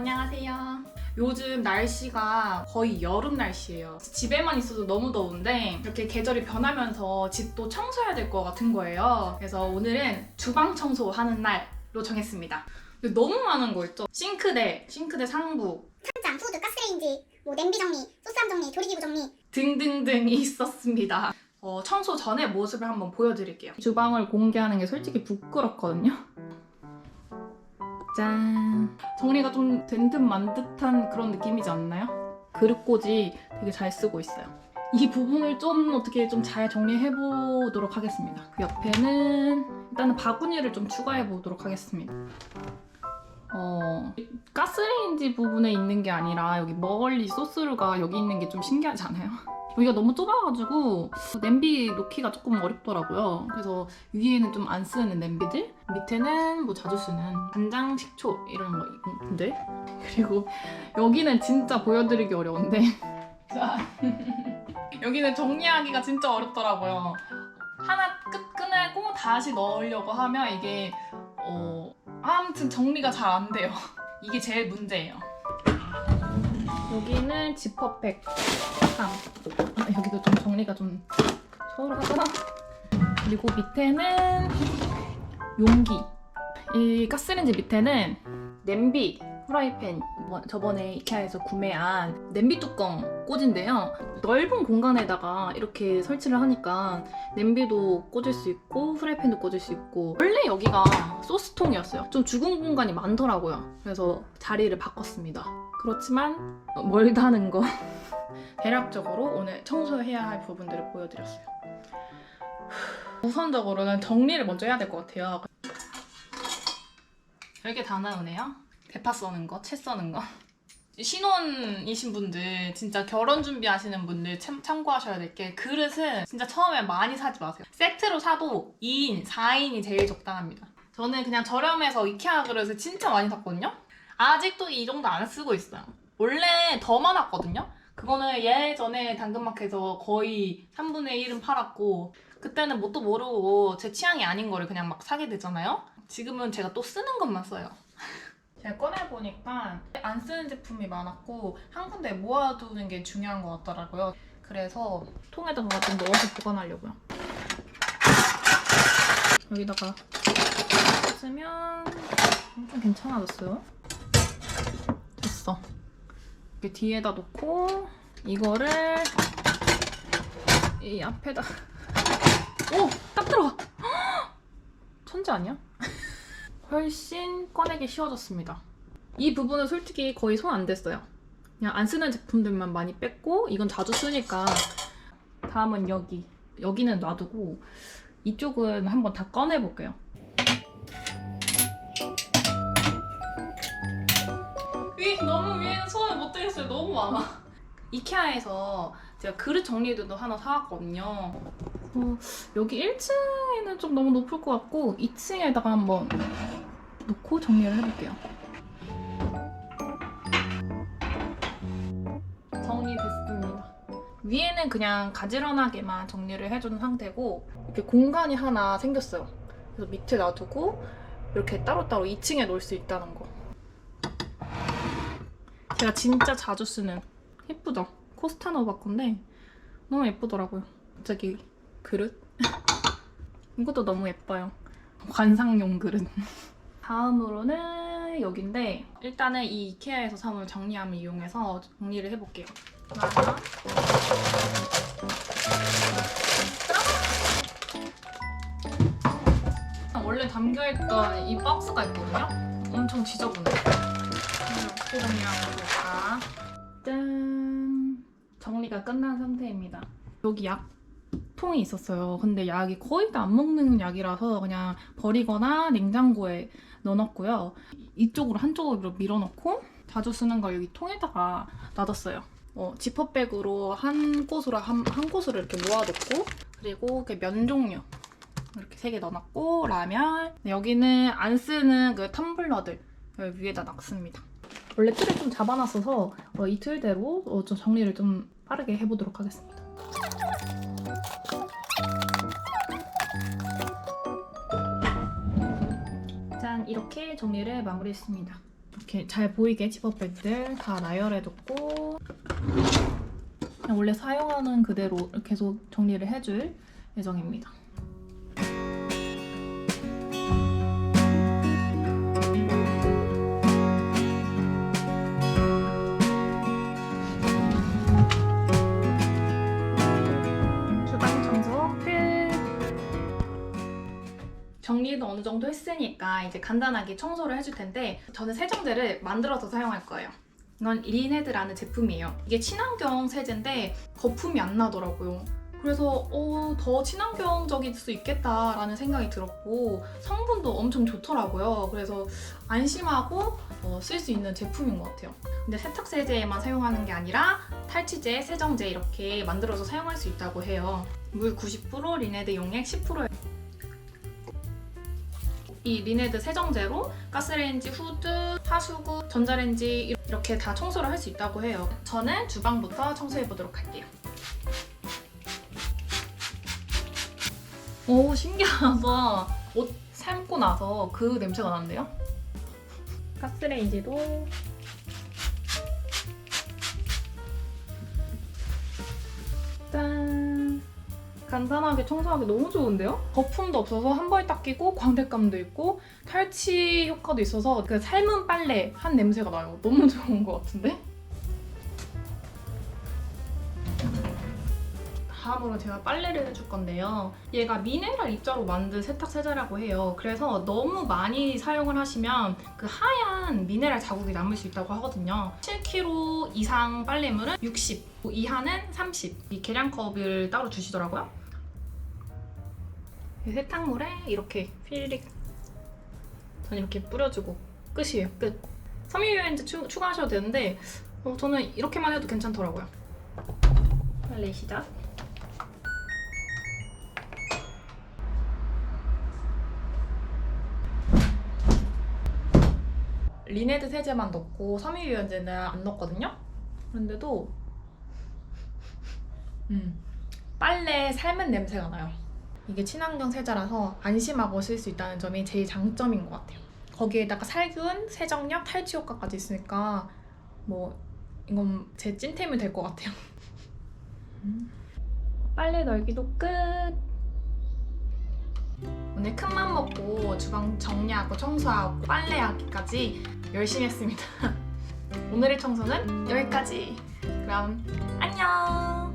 안녕하세요. 요즘 날씨가 거의 여름 날씨예요. 집에만 있어도 너무 더운데 이렇게 계절이 변하면서 집도 청소해야 될 것 같은 거예요. 그래서 오늘은 주방 청소하는 날로 정했습니다. 근데 너무 많은 거 있죠? 싱크대, 싱크대 상부 찬장, 푸드, 가스레인지, 뭐 냄비 정리, 소스함 정리, 조리기구 정리, 등등등 있었습니다. 어, 청소 전에 모습을 한번 보여드릴게요. 주방을 공개하는 게 솔직히 부끄럽거든요. 짠. 정리가 좀 된 듯 만 듯한 그런 느낌이지 않나요? 그릇꽂이 되게 잘 쓰고 있어요. 이 부분을 좀 어떻게 좀 잘 정리해 보도록 하겠습니다. 그 옆에는 일단은 바구니를 좀 추가해 보도록 하겠습니다. 어, 가스레인지 부분에 있는 게 아니라 여기 멀리 소스가 여기 있는 게 좀 신기하지 않아요? 여기가 너무 좁아가지고 냄비 놓기가 조금 어렵더라고요. 그래서 위에는 좀 안 쓰는 냄비들, 밑에는 뭐 자주 쓰는 간장, 식초 이런 거 있는데 그리고 여기는 진짜 보여드리기 어려운데 자 여기는 정리하기가 진짜 어렵더라고요. 하나 끝 꺼내고 다시 넣으려고 하면 이게 어 아무튼 정리가 잘 안 돼요. 이게 제일 문제예요. 여기는 지퍼백 3. 아, 여기도 좀 정리가 좀 소홀하더라. 그리고 밑에는 용기. 이 가스레인지 밑에는 냄비, 프라이팬 이번- 저번에 이케아에서 구매한 냄비 뚜껑 꽂인데요. 넓은 공간에다가 이렇게 설치를 하니까 냄비도 꽂을 수 있고 프라이팬도 꽂을 수 있고 원래 여기가 소스통이었어요. 좀 죽은 공간이 많더라고요. 그래서 자리를 바꿨습니다. 그렇지만 어, 멀다는 거 대략적으로 오늘 청소해야 할 부분들을 보여드렸어요. 우선적으로는 정리를 먼저 해야 될 것 같아요. 별게 다 나오네요. 대파 써는 거, 채 써는 거. 신혼이신 분들, 진짜 결혼 준비하시는 분들 참, 참고하셔야 될 게 그릇은 진짜 처음에 많이 사지 마세요. 세트로 사도 2인, 4인이 제일 적당합니다. 저는 그냥 저렴해서 이케아 그릇을 진짜 많이 샀거든요. 아직도 이 정도 안 쓰고 있어요. 원래 더 많았거든요. 그거는 예전에 당근마켓에서 거의 3분의 1은 팔았고 그때는 뭣도 모르고 제 취향이 아닌 거를 그냥 막 사게 되잖아요. 지금은 제가 또 쓰는 것만 써요. 제가 꺼내보니까 안 쓰는 제품이 많았고 한 군데 모아두는 게 중요한 것 같더라고요. 그래서 통에다가 좀 넣어서 보관하려고요. 여기다가 쓰면 좀 괜찮아졌어요. 됐어. 이렇게 뒤에다 놓고 이거를 이 앞에다 오! 딱 들어가! 헉! 천재 아니야? 훨씬 꺼내기 쉬워졌습니다. 이 부분은 솔직히 거의 손 안 댔어요. 그냥 안 쓰는 제품들만 많이 뺐고 이건 자주 쓰니까 다음은 여기 여기는 놔두고 이쪽은 한번 다 꺼내볼게요. 위 너무 위에는 손을 못 대겠어요. 너무 많아. 이케아에서 제가 그릇 정리도도 하나 사왔거든요. 어, 여기 1층에는 좀 너무 높을 것 같고 2층에다가 한번 놓고 정리를 해볼게요. 정리됐습니다. 위에는 그냥 가지런하게만 정리를 해준 상태고 이렇게 공간이 하나 생겼어요. 그래서 밑에 놔두고 이렇게 따로따로 2층에 놓을 수 있다는 거. 제가 진짜 자주 쓰는 예쁘죠? 코스타노바 건데 너무 예쁘더라고요. 갑자기 그릇? 이것도 너무 예뻐요. 관상용 그릇. 다음으로는 여긴데 일단은 이 이케아에서 사온 정리함을 이용해서 정리를 해볼게요. 하나, 원래 담겨있던 이 박스가 있거든요? 엄청 지저분해. 정리하면 될까? 짠! 정리가 끝난 상태입니다. 여기 약 통이 있었어요. 근데 약이 거의 다 안 먹는 약이라서 그냥 버리거나 냉장고에 넣어놨고요. 이쪽으로 한쪽으로 밀어넣고 자주 쓰는 걸 여기 통에다가 놔뒀어요. 어, 지퍼백으로 한 곳으로 한, 한 곳으로 이렇게 모아놓고 그리고 이렇게 면 종류 이렇게 세 개 넣어놨고 라면 여기는 안 쓰는 그 텀블러들 위에다 놨습니다. 원래 틀을 좀 잡아놨어서 어, 이 틀대로 어, 좀 정리를 좀 빠르게 해보도록 하겠습니다. 짠 이렇게 정리를 마무리했습니다. 이렇게 잘 보이게 지퍼백들 다 나열해뒀고 원래 사용하는 그대로 계속 정리를 해줄 예정입니다. 정도 했으니까 이제 간단하게 청소를 해줄 텐데 저는 세정제를 만들어서 사용할 거예요. 이건 린헤드라는 제품이에요. 이게 친환경 세제인데 거품이 안 나더라고요. 그래서 어, 더 친환경적일 수 있겠다라는 생각이 들었고 성분도 엄청 좋더라고요. 그래서 안심하고 어, 쓸수 있는 제품인 것 같아요. 근데 세탁 세제에만 사용하는 게 아니라 탈취제, 세정제 이렇게 만들어서 사용할 수 있다고 해요. 물 90%, 린헤드 용액 10%. 이 리네드 세정제로 가스레인지, 후드, 하수구, 전자레인지 이렇게 다 청소를 할 수 있다고 해요. 저는 주방부터 청소해 보도록 할게요. 오 신기하다. 옷 삶고 나서 그 냄새가 나는데요? 가스레인지도 간단하게 청소하기 너무 좋은데요? 거품도 없어서 한 번에 닦이고 광택감도 있고 탈취 효과도 있어서 그 삶은 빨래 한 냄새가 나요. 너무 좋은 것 같은데? 다음으로 제가 빨래를 해줄 건데요. 얘가 미네랄 입자로 만든 세탁 세제라고 해요. 그래서 너무 많이 사용을 하시면 그 하얀 미네랄 자국이 남을 수 있다고 하거든요. 7kg 이상 빨래물은 60, 이하는 30. 이 계량컵을 따로 주시더라고요. 이 세탁물에 이렇게 휘리릭 전 이렇게 뿌려주고 끝이에요. 끝. 섬유유연제 추, 추가하셔도 되는데 어, 저는 이렇게만 해도 괜찮더라고요. 빨래 시작. 리네드 세제만 넣고 섬유유연제는 안 넣었거든요. 그런데도 음, 빨래 삶은 냄새가 나요. 이게 친환경 세제라서 안심하고 쓸 수 있다는 점이 제일 장점인 것 같아요. 거기에다가 살균, 세정력, 탈취 효과까지 있으니까 뭐 이건 제 찐템이 될 것 같아요. 음. 빨래 널기도 끝. 오늘 큰맘 먹고 주방 정리하고 청소하고 빨래하기까지 열심히 했습니다. 오늘의 청소는 여기까지. 그럼 안녕.